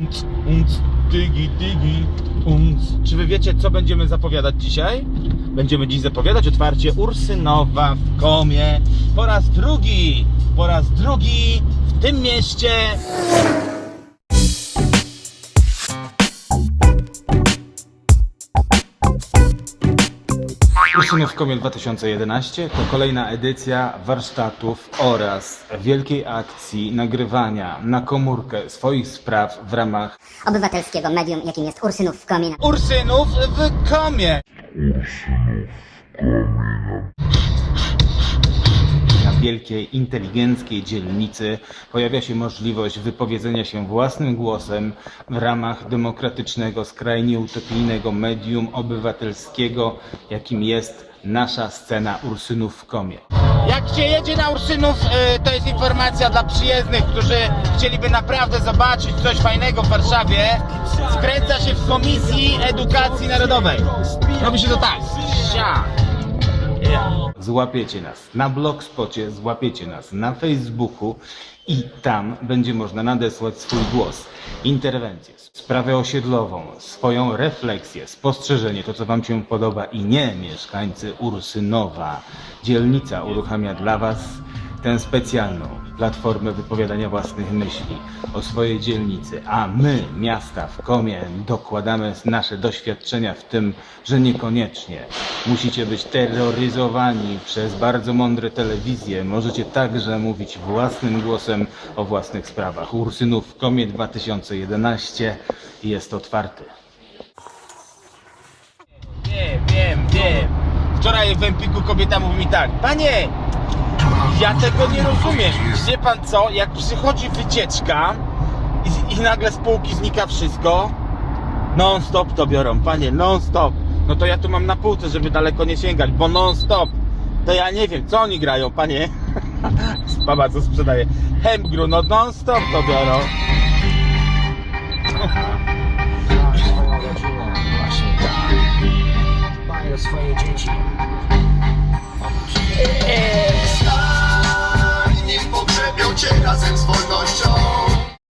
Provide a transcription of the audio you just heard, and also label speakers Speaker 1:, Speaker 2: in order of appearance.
Speaker 1: Unc, unc, dygi, dygi, unc. Czy wy wiecie, co będziemy zapowiadać dzisiaj? Będziemy dziś zapowiadać otwarcie Ursynowa w Komie. Po raz drugi, po raz drugi w tym mieście. Ursynów w Komie 2011 to kolejna edycja warsztatów oraz wielkiej akcji nagrywania na komórkę swoich spraw w ramach
Speaker 2: obywatelskiego medium, jakim jest Ursynów w Komina.
Speaker 1: Ursynów w Komie. Na wielkiej, inteligenckiej dzielnicy pojawia się możliwość wypowiedzenia się własnym głosem w ramach demokratycznego, skrajnie utopijnego medium obywatelskiego, jakim jest nasza scena Ursynów w Komie. Jak się jedzie na Ursynów, y, to jest informacja dla przyjezdnych, którzy chcieliby naprawdę zobaczyć coś fajnego w Warszawie. Skręca się w Komisji Edukacji Narodowej. Robi się to tak. Złapiecie nas. Na blogspocie, złapiecie nas. Na Facebooku i tam będzie można nadesłać swój głos, interwencję, sprawę osiedlową, swoją refleksję, spostrzeżenie, to co Wam się podoba i nie mieszkańcy Ursynowa. Dzielnica uruchamia dla Was tę specjalną platformę wypowiadania własnych myśli o swojej dzielnicy, a my, miasta w Komie, dokładamy nasze doświadczenia w tym, że niekoniecznie musicie być terroryzowani przez bardzo mądre telewizje. Możecie także mówić własnym głosem o własnych sprawach. Ursynów w Komie 2011 jest otwarty. Wiem, wiem, wiem. Wczoraj w Empiku kobieta mówi mi tak, panie, ja tego nie rozumiem. Wie pan co, jak przychodzi wycieczka i, i nagle z półki znika wszystko, non stop to biorą, panie, non stop. No to ja tu mam na półce, żeby daleko nie sięgać, bo non stop. To ja nie wiem, co oni grają, panie. Baba co sprzedaje. Hemgru, no non stop to biorą.
Speaker 3: Swoją rodzinę, właśnie. Dbaj o swoje dzieci.